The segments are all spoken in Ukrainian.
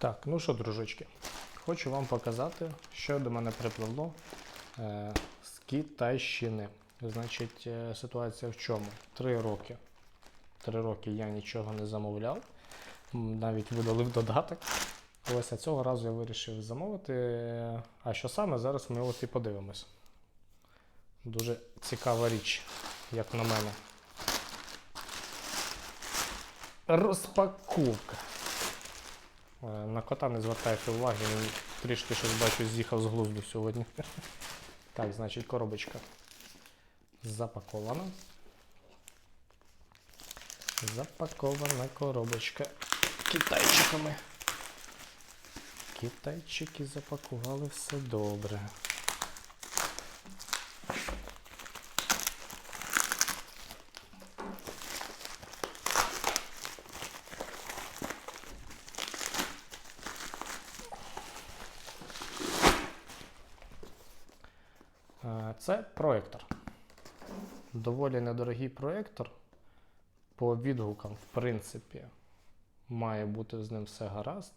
Так, ну що, дружочки, хочу вам показати, що до мене припливло е, з Китайщини. Значить, е, ситуація в чому? Три роки. Три роки я нічого не замовляв, навіть видалив додаток. Ось цього разу я вирішив замовити. Е, А що саме, зараз ми от і подивимось. Дуже цікава річ, як на мене. Розпаковка. Е, На кота не звертайте уваги, він трішки щось бачу, з'їхав з глузду сьогодні. Так, значить, коробочка запакована. Запакована коробочка китайчиками. Китайчики запакували все добре. Це проектор. Доволі недорогий проектор. По відгукам, в принципі, має бути з ним все гаразд.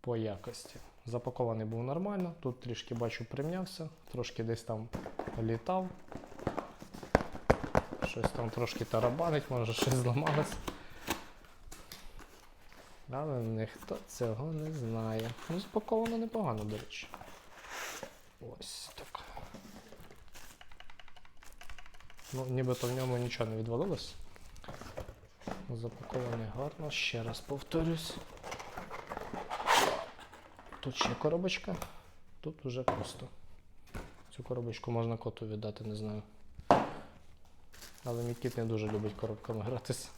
По якості. Запакований був нормально. Тут трішки бачу примнявся, трошки десь там літав. Щось там трошки тарабанить, може щось зламалось. Але ніхто цього не знає. Ну, запаковано непогано, до речі. Ось так. Ну, нібито в ньому нічого не відвалилось. Запакований гарно, ще раз повторюсь. Тут ще коробочка, тут уже пусто. Цю коробочку можна коту віддати, не знаю. Але мій кіт не дуже любить коробками гратися.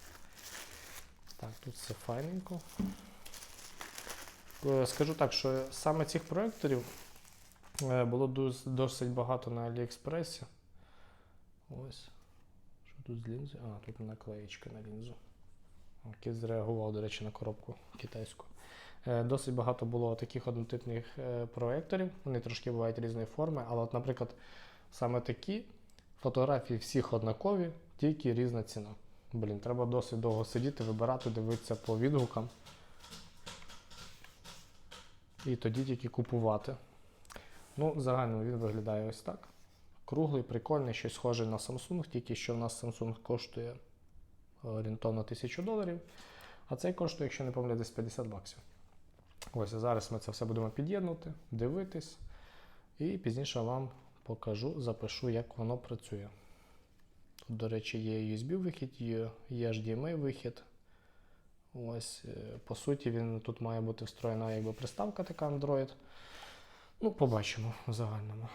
Так, тут все файненько. Е, Скажу так, що саме цих проекторів е, було досить багато на Аліекспресі. Ось. Що тут з лінзи? А, тут наклеєчка на лінзу. Кіт зреагував, до речі, на коробку китайську. Е, Досить багато було таких однотипних е, проекторів. Вони трошки бувають різної форми, але, от, наприклад, саме такі фотографії всіх однакові, тільки різна ціна. Блін, треба досить довго сидіти, вибирати, дивитися по відгукам. І тоді тільки купувати. Ну, в загальному він виглядає ось так. Круглий, прикольний, щось схоже на Samsung, тільки що в нас Samsung коштує орієнтовно 1000 доларів. А цей коштує, якщо не помиляюсь, десь 50 баксів. Ось а зараз ми це все будемо під'єднувати, дивитись. І пізніше вам покажу, запишу, як воно працює. Тут, до речі, є USB-вихід, є є HDMI-вихід. Ось, е, по суті, він тут має бути встроєна якби приставка така Android. Ну, побачимо в загальному.